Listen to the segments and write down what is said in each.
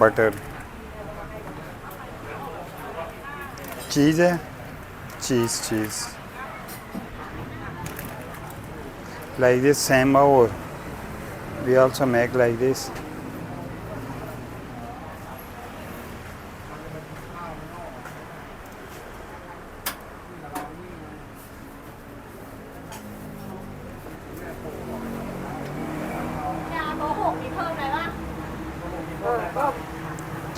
Butter चीज़ है चीज़ चीज़ like this same or we also make like this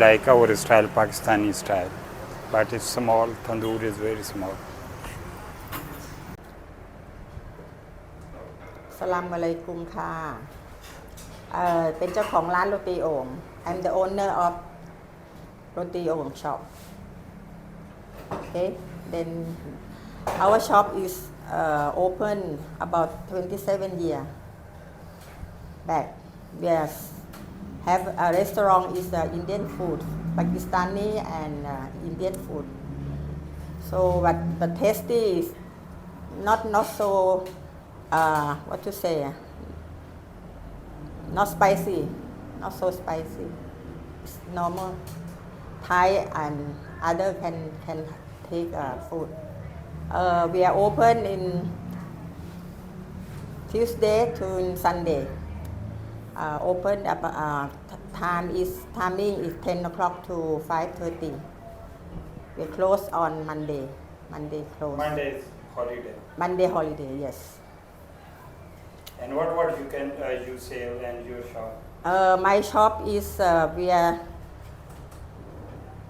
'like our style Pakistani style but it's small tandoor is very small สลามอะลัยกุมค่ะเอ่อเป็นเจ้าของร้านโรตีโอ่ง I'm the owner of โรตีโอ่ง shop okay then our shop is uh, open about 27 year back we have a restaurant is uh, Indian food Pakistani and uh, Indian food. So but the tasty is not not so uh, what to say not spicy not so spicy. It's normal. Thai and other can can take uh, food. Uh, we are open in Tuesday to Sunday uh, open up uh, time is timing is 10 o'clock to 5:30 we close on Monday. Monday close. Monday is holiday. Monday holiday yes. And what what you can uh, you sell and your shop? Uh, my shop is uh, where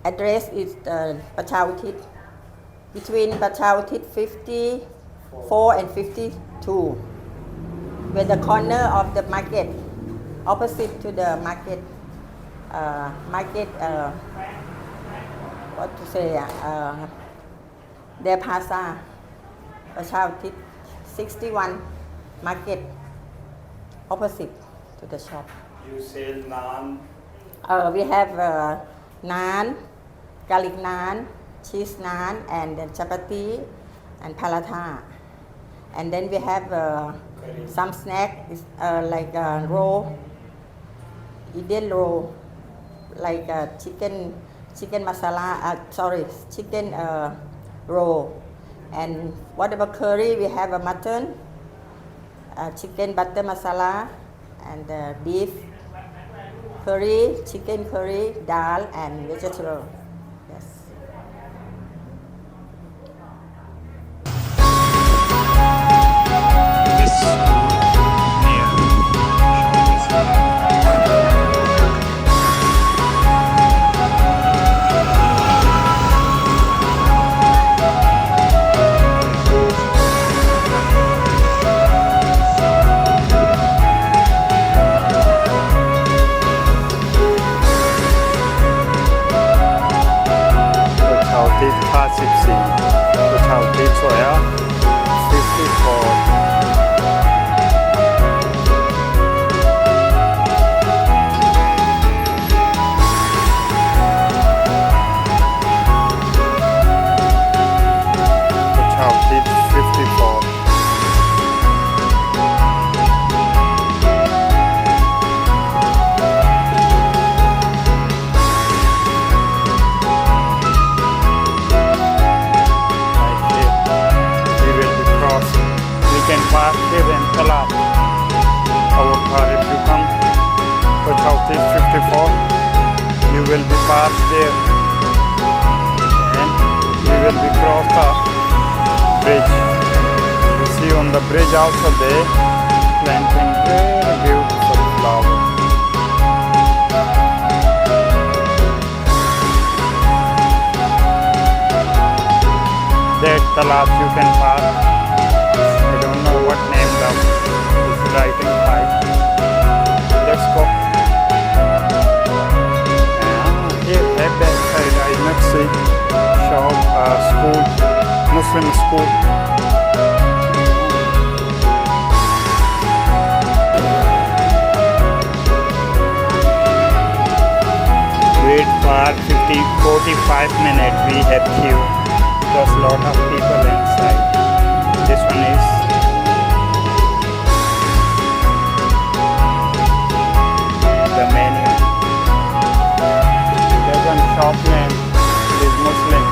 address is uh, Pachautit between Pachautit 54 and 52 where the corner of the market opposite to the market uh, market uh, what to say uh, uh, their plaza Pachautit 61 market opposite to the shop. You sell naan? Uh, we have uh, naan, garlic naan, cheese naan, and then chapati and paratha. And then we have uh, some snack is uh, like uh, roll, Indian roll, like uh, chicken chicken masala. Uh, sorry, chicken uh, roll. And whatever curry, we have a mutton, uh, chicken butter masala, and uh, beef curry, chicken curry, dal, and vegetable. way, planting very beautiful flowers. That Talat you can pass. I don't know what name of this writing pipe. Let's go. Ah, here at that side I must see shop uh, school, Muslim school. For 50, 45 minutes. We have queue. There's lot of people inside. This one is the menu. There's one shop name is Muslim.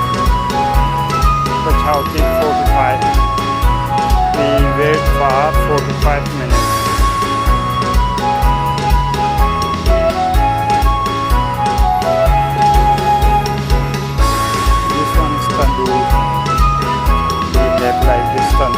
Pachauti 45. We wait for 45 minutes. Like this tandoor.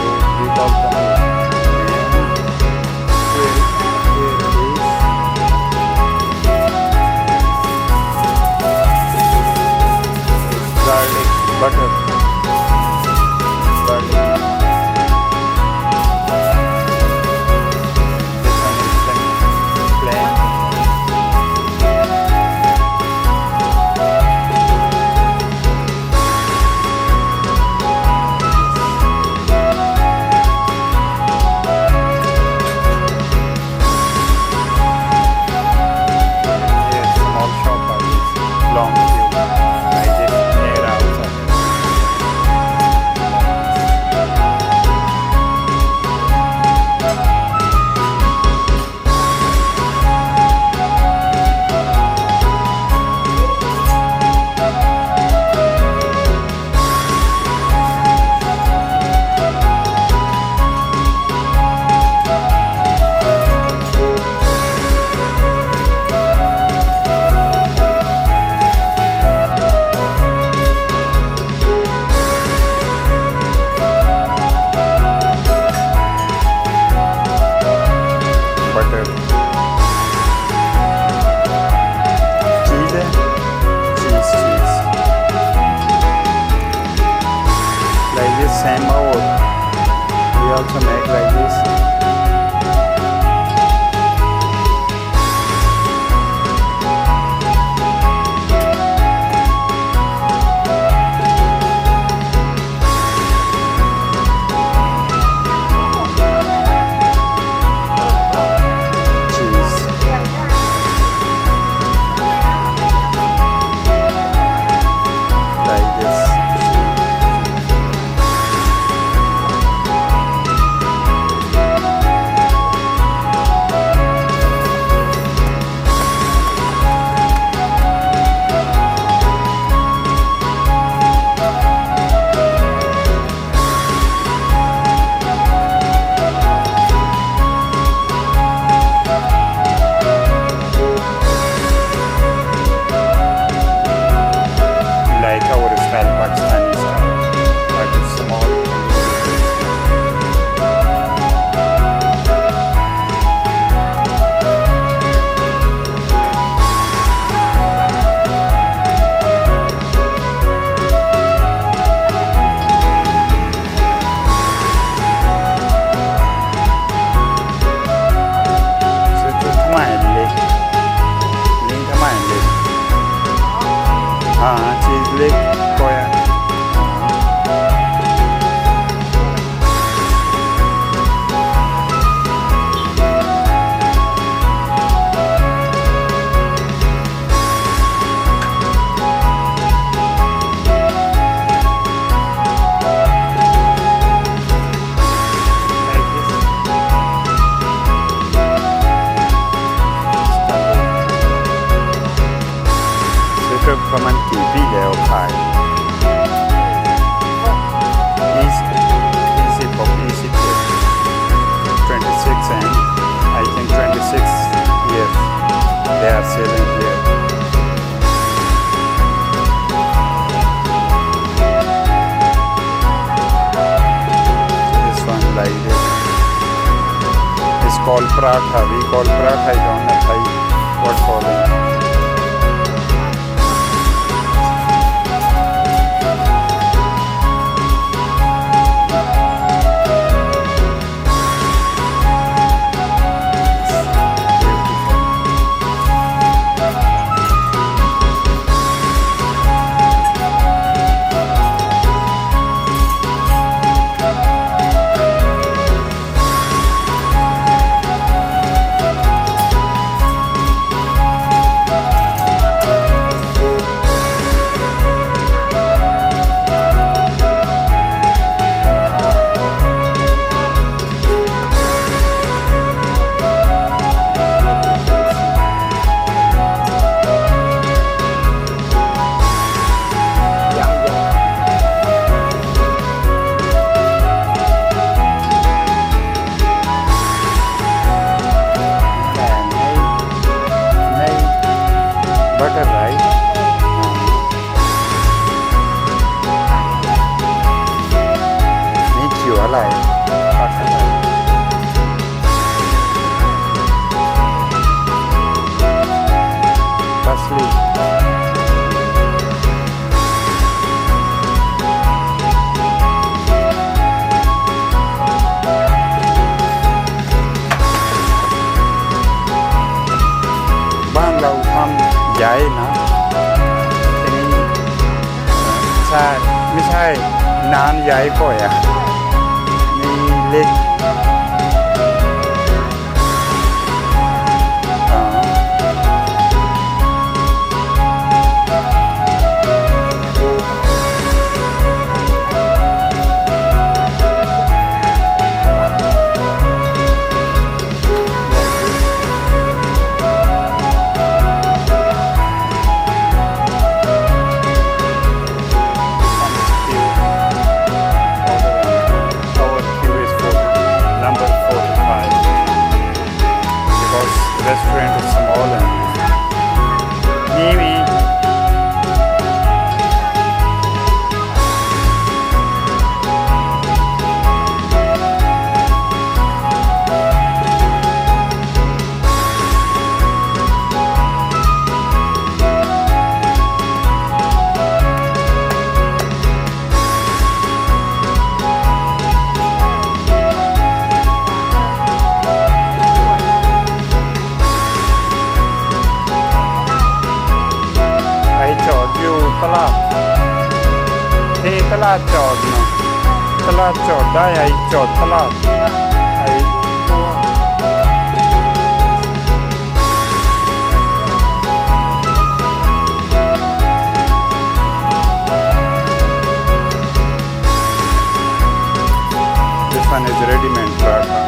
They are selling here this one like this. It's called paratha we call paratha I don't know ช่ ไม่ใช่ น้ำย้ายปล่อยอะมีเล็ก तला हे तला चौद में तला चौदा आई चौथला आई This one is ready-made product.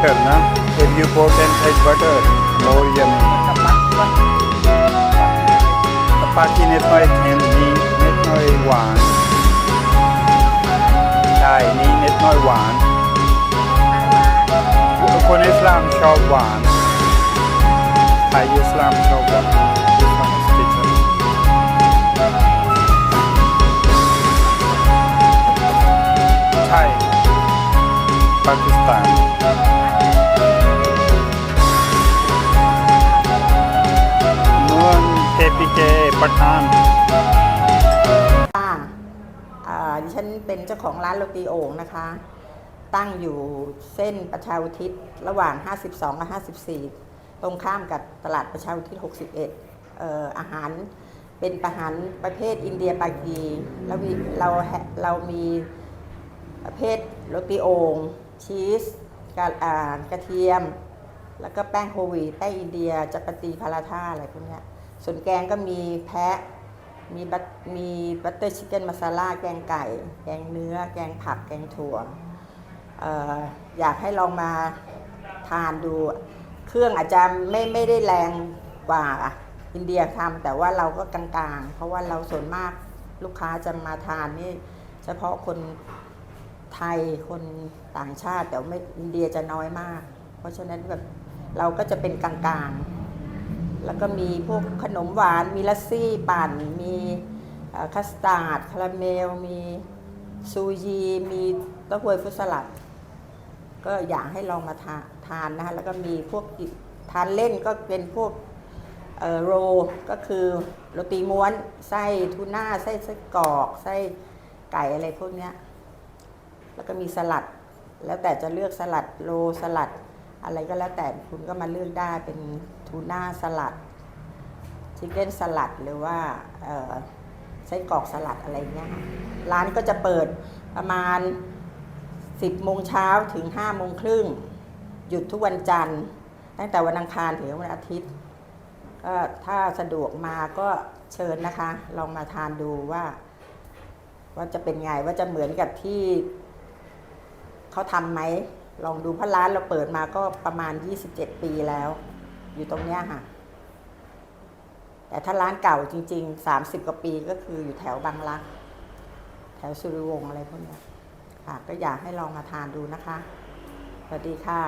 butter, na? If you put inside butter, more yummy. กับปักว่า Kapaki nit noy kem ni nit noy หวาน ใช่นี่นิด ตีโอ่งนะคะ ตั้งอยู่เส้นประชาอุทิศระหว่าง 52 กับ 54 ตรงข้ามกับตลาดประชาอุทิศ 61เอ่ออาหารเป็นอาหารประเภทอินเดียปากีแล้วมีเราเรามีประเภทโรตีโอ่งชีสกระกระเทียม แล้วก็แป้งโฮวีแป้งอินเดียจัปตีพาราธาอะไรพวกนี้ส่วนแกงก็มีแพะ มีบัตมีบัตเตอร์ชิคเก้นมาซาล่าแกงไก่ แกงเนื้อ แกงผัก แกงถั่วเอออยากให้ลองมาทานดู เครื่องอาจจะไม่ไม่ได้แรงกว่าอินเดียทำแต่ว่าเราก็กลางๆ เพราะว่าเราส่วนมากลูกค้าจะมาทานนี่เฉพาะคนไทยคนต่างชาติแต่ไม่อินเดียจะน้อยมาก เพราะฉะนั้นแบบเราก็จะเป็นกลางๆ แล้วก็มีพวกขนมหวาน มีลัสซี่ปั่น มีคัสตาร์ดคาราเมล มีซูยี มีเต้าหวยฟรุตสลัด ก็อยากให้ลองมาทาทานนะคะแล้วก็มีพวกทานเล่นก็เป็นพวกโรก็คือโรตีม้วนไส้ทูน่าไส้ไส้กรอก ไส้ไก่อะไรพวกเนี้ยแล้วก็มีสลัด แล้วแต่จะเลือกสลัดโรสลัดอะไรก็แล้วแต่คุณก็มาเลือกได้เป็น ทูน่าสลัดชิคเก้นสลัดหรือว่าไส้กรอกสลัดอะไรเงี้ยร้านก็จะเปิดประมาณ 10โมงเช้าถึง5โมงครึ่งหยุดทุกวันจันทร์ ตั้งแต่วันอังคารถึงวันอาทิตย์ก็ถ้าสะดวกมาก็เชิญนะคะ ลองมาทานดูว่า ว่าจะเป็นไงว่าจะเหมือนกับที่เขาทำไหมลองดูเพราะร้านเราเปิดมาก็ประมาณ 27 ปีแล้ว อยู่ตรงเนี้ยค่ะ แต่ถ้าร้านเก่าจริง ๆ 30 กว่าปีก็คืออยู่แถวบางรัก แถวสุริวงศ์อะไรพวกเนี้ยค่ะ ก็อยากให้ลองมาทานดูนะคะ สวัสดีค่ะ